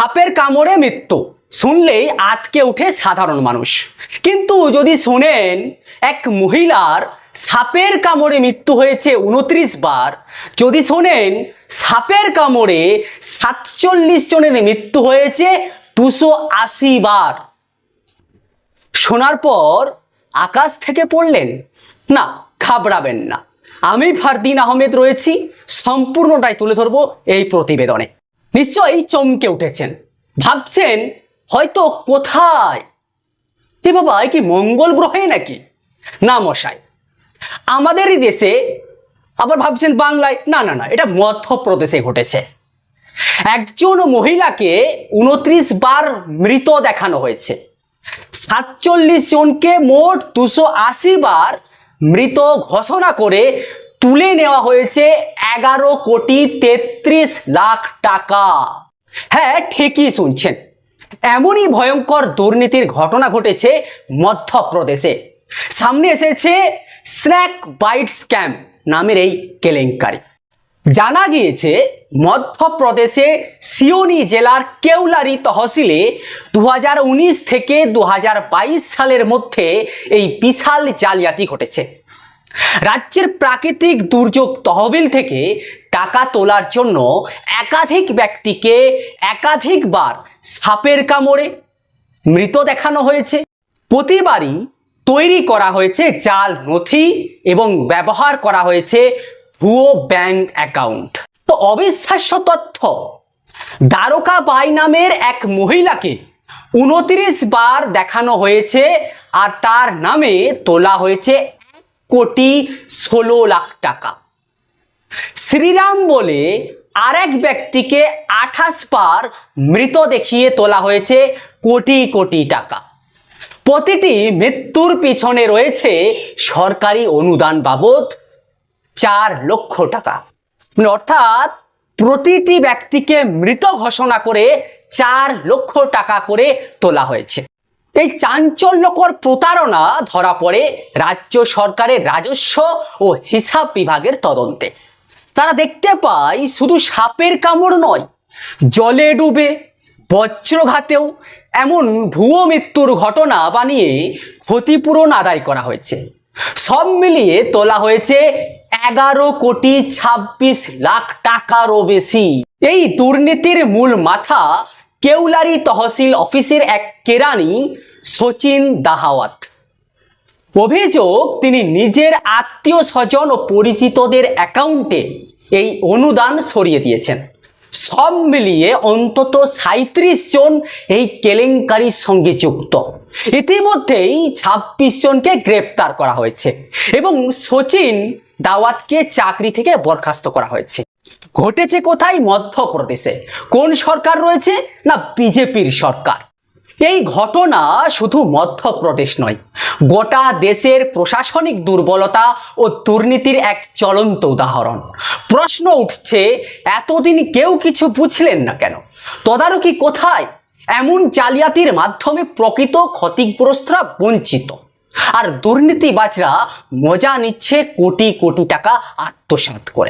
সাপের কামড়ে মৃত্যু। শুনলেই আতকে উঠে সাধারণ মানুষ। কিন্তু যদি শোনেন, এক মহিলার সাপের কামড়ে মৃত্যু হয়েছে উনত্রিশ বার, যদি শোনেন, সাপের কামড়ে সাতচল্লিশ জনের মৃত্যু হয়েছে দুশো আশি বার। শোনার পর আকাশ থেকে পড়লেন, না, ঘাবড়াবেন না। আমি ফারদিন আহমেদ রয়েছি। সম্পূর্ণটাই তুলে ধরবো এই প্রতিবেদনে। নিশ্চয়ই চমকে উঠেছেন। ভাবছেন হয়তো কোথায়? এ বাবা কি মঙ্গল গ্রহে নাকি? না মশাই, আমাদেরই দেশে আবার ভাবছেন বাংলায়। না না না, এটা মধ্যপ্রদেশে ঘটেছে। একজন মহিলাকে উনত্রিশ বার মৃত দেখানো হয়েছে। সাতচল্লিশ জনকে মোট দুশো আশি বার মৃত ঘোষণা করে তুলে নেওয়া হয়েছে এগারো কোটি তেত্রিশ লাখ টাকা। হ্যাঁ ঠিকই শুনছেন। এমনই ভয়ঙ্কর দুর্নীতির ঘটনা ঘটেছে মধ্যপ্রদেশে। সামনে এসেছে স্ন্যাক বাইট স্ক্যাম নামের এই কেলেঙ্কারি। জানা গিয়েছে, মধ্যপ্রদেশে সিওনি জেলার কেউলারি তহসিলে দু হাজার উনিশ থেকে দু হাজার বাইশ সালের মধ্যে এই বিশাল জালিয়াতি ঘটেছে। রাজ্যের প্রাকৃতিক দুর্যোগ তহবিল থেকে টাকা তোলার জন্য একাধিক ব্যক্তিকে একাধিকবার সাপের কামড়ে মৃত দেখানো হয়েছে। প্রতিবারই তৈরি করা হয়েছে জাল, নথি এবং ব্যবহার করা হয়েছে ভুয়ো ব্যাংক অ্যাকাউন্ট। তো অবিশ্বাস্য তথ্য, দ্বারকা বাই নামের এক মহিলাকে উনত্রিশ বার দেখানো হয়েছে আর তার নামে তোলা হয়েছে কোটি ষোলো লাখ টাকা। শ্রীরাম বলে আরেক ব্যক্তিকে আঠাশ পার মৃত দেখিয়ে তোলা হয়েছে কোটি কোটি টাকা। প্রতিটি মৃত্যুর পিছনে রয়েছে সরকারি অনুদান বাবদ চার লক্ষ টাকা। মানে অর্থাৎ প্রতিটি ব্যক্তিকে মৃত ঘোষণা করে চার লক্ষ টাকা করে তোলা হয়েছে। এই চাঞ্চল্যকর প্রতারণা ধরা পড়ে রাজ্য সরকারের রাজস্ব ও হিসাব বিভাগের তদন্তে। তারা দেখতে পায় শুধু সাপের কামড় নয়, জলে ডুবে, বজ্রঘাতেও এমন ভুয়ো মৃত্যুর ঘটনা বানিয়ে ক্ষতিপূরণ আদায় করা হয়েছে। সব মিলিয়ে তোলা হয়েছে এগারো কোটি ছাব্বিশ লাখ টাকারও বেশি। এই দুর্নীতির মূল মাথা কেউলারি তহসিল অফিসের এক কেরানি সচিন দাহাওয়াত। অভিযোগ, তিনি নিজের আত্মীয় স্বজন ও পরিচিতদের অ্যাকাউন্টে এই অনুদান সরিয়ে দিয়েছেন। সব মিলিয়ে অন্তত সাঁত্রিশ জন এই কেলেঙ্কারির সঙ্গে যুক্ত। ইতিমধ্যেই ছাব্বিশ জনকে গ্রেপ্তার করা হয়েছে এবং সচিন দাওয়াতকে চাকরি থেকে বরখাস্ত করা হয়েছে। ঘটেছে কোথায়? মধ্যপ্রদেশে। কোন সরকার রয়েছে না বিজেপির সরকার? এই ঘটনা শুধু মধ্যপ্রদেশ নয়, গোটা দেশের প্রশাসনিক দুর্বলতা ও দুর্নীতির এক চলন্ত উদাহরণ। প্রশ্ন উঠছে, এতদিন কেউ কিছু বুঝলেন না কেন? তদারকি কোথায়? এমন জালিয়াতির মাধ্যমে প্রকৃত ক্ষতিগ্রস্তরা বঞ্চিত। আর দুর্নীতিবাজরা মজা নিচ্ছে কোটি কোটি টাকা আত্মসাৎ করে।